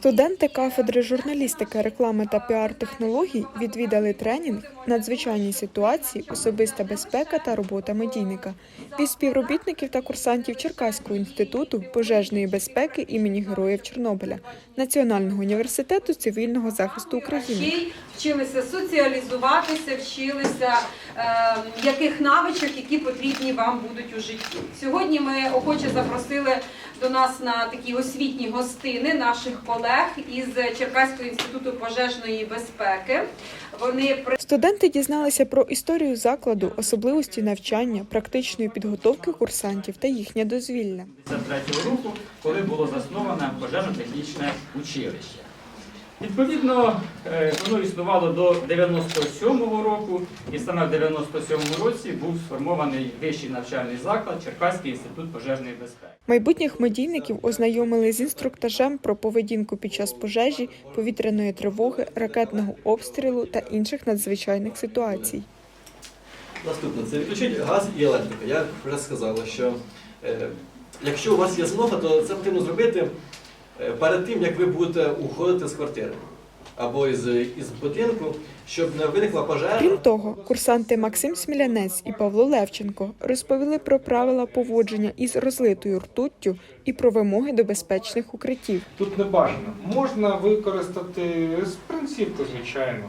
Студенти кафедри журналістики, реклами та піар-технологій відвідали тренінг надзвичайні ситуації, особиста безпека та робота медійника від співробітників та курсантів Черкаського інституту пожежної безпеки імені Героїв Чорнобиля Національного університету цивільного захисту України. Вчилися соціалізуватися, вчилися е, яких навичок, які потрібні вам будуть у житті. Сьогодні ми охоче запросили до нас на такі освітні гостини наших колег із Черкаського інституту пожежної безпеки. Вони при- Студенти дізналися про історію закладу, особливості навчання, практичної підготовки курсантів та їхнє дозвілля. 1953 року, коли було засноване пожежно-технічне училище. Відповідно, е, воно існувало до 97-го року, і саме в 97-му році був сформований вищий навчальний заклад Черкаський інститут пожежної безпеки. Майбутніх медійників ознайомили з інструктажем про поведінку під час пожежі, повітряної тривоги, ракетного обстрілу та інших надзвичайних ситуацій. Наступне це відключить газ і електрика. Я вже сказала, що е, якщо у вас є змога, то це потрібно зробити перед тим, як ви будете уходити з квартири або із, із будинку, щоб не виникла пожежа. Крім того, курсанти Максим Смілянець і Павло Левченко розповіли про правила поводження із розлитою ртуттю і про вимоги до безпечних укриттів. Тут не бажано. Можна використати з принципу, звичайно.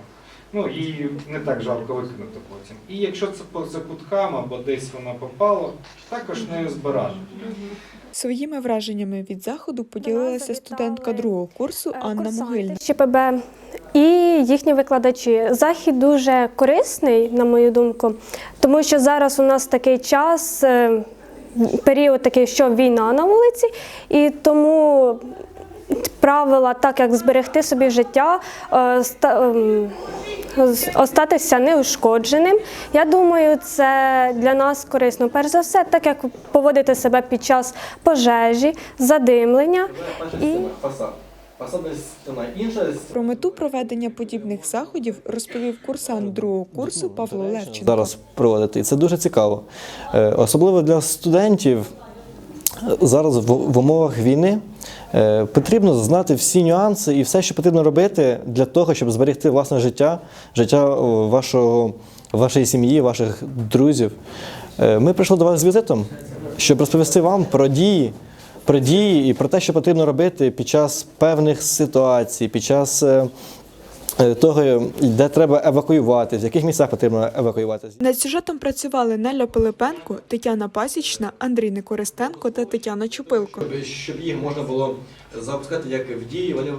Ну і не так жалко викинути потім. І якщо це по закуткам або десь воно попало, також не збирати. Своїми враженнями від заходу поділилася студентка другого курсу Анна Могильна. ЧПБ і їхні викладачі. Захід дуже корисний, на мою думку, тому що зараз у нас такий час, е, період такий, що війна на вулиці, і тому правила, так як зберегти собі життя, е, ем, остатися неушкодженим. Я думаю, це для нас корисно. Перш за все, так як поводити себе під час пожежі, задимлення. І- стіна інша. Про мету проведення подібних заходів розповів курсант другого курсу Павло Левченко. зараз проводити. І це дуже цікаво. Е, Особливо для студентів е, зараз в, умовах війни потрібно знати всі нюанси і все, що потрібно робити для того, щоб зберегти власне життя, життя вашого, вашої сім'ї, ваших друзів. Е, Ми прийшли до вас з візитом, щоб розповісти вам про дії. Про дії і про те, що потрібно робити під час певних ситуацій, під час е, е, того, де треба евакуювати, в яких місцях потрібно евакуюватися. Над сюжетом працювали Неля Пилипенко, Тетяна Пасічна, Андрій Некористенко та Тетяна Чупилко. Щоб їх можна було запускати як в дії, вони